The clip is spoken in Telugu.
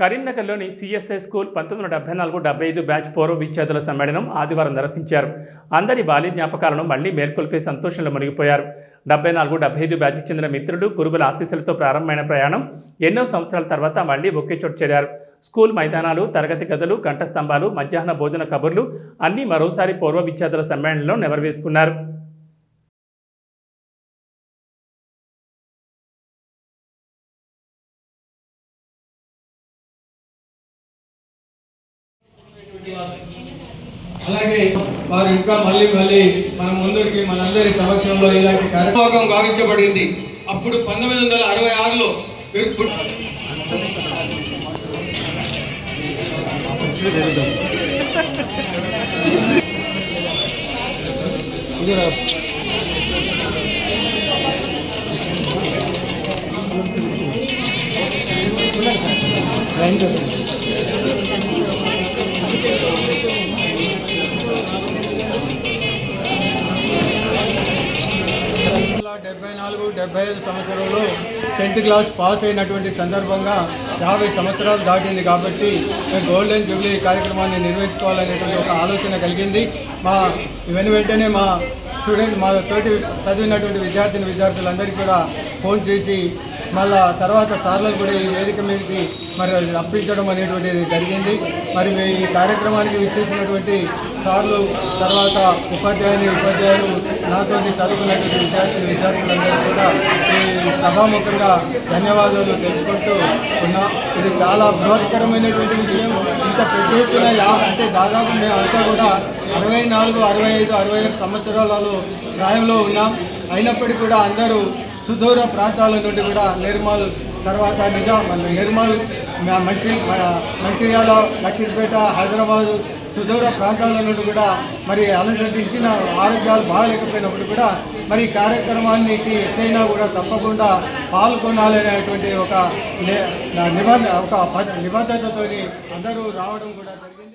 కరీంనగర్లోని సిఎస్ఐ స్కూల్ పంతొమ్మిది వందల డెబ్బై నాలుగు డెబ్బై ఐదు బ్యాచ్ పూర్వ విద్యార్థుల సమ్మేళనం ఆదివారం నిర్వహించారు. అందరి బాల్య జ్ఞాపకాలను మళ్ళీ మేల్కొల్పే సంతోషంలో మునిగిపోయారు. డెబ్బై నాలుగు డెబ్బై ఐదు బ్యాచ్కి చెందిన మిత్రులు గురువుల ఆశీస్సులతో ప్రారంభమైన ప్రయాణం ఎన్నో సంవత్సరాల తర్వాత మళ్ళీ ఒకే చోటు చేరారు. స్కూల్ మైదానాలు తరగతి గదులు కంఠస్తంభాలు మధ్యాహ్న భోజన కబుర్లు అన్నీ మరోసారి పూర్వ విద్యార్థుల సమ్మేళనంలో నెవరవేసుకున్నారు అలాగే వారు ఇంకా మళ్ళీ మళ్ళీ మన ముందరికి మనందరి సమక్షంలో ఇలాంటి కార్యక్రమం గావించబడింది అప్పుడు పంతొమ్మిది వందల అరవై ఆరులో వీరు డెబ్బై నాలుగు డెబ్బై ఐదు సంవత్సరంలో టెన్త్ క్లాస్ పాస్ అయినటువంటి సందర్భంగా యాభై సంవత్సరాలు దాటింది కాబట్టి మేము గోల్డెన్ జూబ్లీ కార్యక్రమాన్ని నిర్వహించుకోవాలనేటువంటి ఒక ఆలోచన కలిగింది. మా వెను వెంటనే మా స్టూడెంట్ మా తోటి చదివినటువంటి విద్యార్థిని విద్యార్థులందరికీ కూడా ఫోన్ చేసి మళ్ళా తర్వాత సార్లకు కూడా ఈ వేదిక మీదకి మరి రప్పించడం అనేటువంటిది జరిగింది. మరి ఈ కార్యక్రమానికి విచ్చేసినటువంటి సార్లు తర్వాత ఉపాధ్యాయుని ఉపాధ్యాయులు నాతో చదువుకున్నటువంటి విద్యార్థి విద్యార్థులందరూ కూడా ఈ సభాముఖంగా ధన్యవాదాలు తెలుపుకుంటూ ఉన్నా. ఇది చాలా బృహత్కరమైనటువంటి విషయం. ఇంత పెద్ద ఎత్తున అంటే దాదాపు మేము అంతా కూడా అరవై నాలుగు అరవై ఐదు అరవై ఆరు సంవత్సరాలలో ప్రాయంలో ఉన్నాం. అయినప్పటికీ కూడా అందరూ సుదూర ప్రాంతాల నుండి కూడా నిర్మల్ తర్వాత నిజాం నిర్మల్ మంచి మంచిర్యాల లక్ష్మీపేట హైదరాబాదు సుదూర ప్రాంతాల నుండి కూడా మరి అనుసరించిన ఆరోగ్యాలు బాగాలేకపోయినప్పుడు కూడా మరి కార్యక్రమానికి ఎట్లయినా కూడా తప్పకుండా పాల్గొనాలనేటువంటి ఒక నిబంధన ఒక పద- నిబద్ధతతోని అందరూ రావడం కూడా జరిగింది.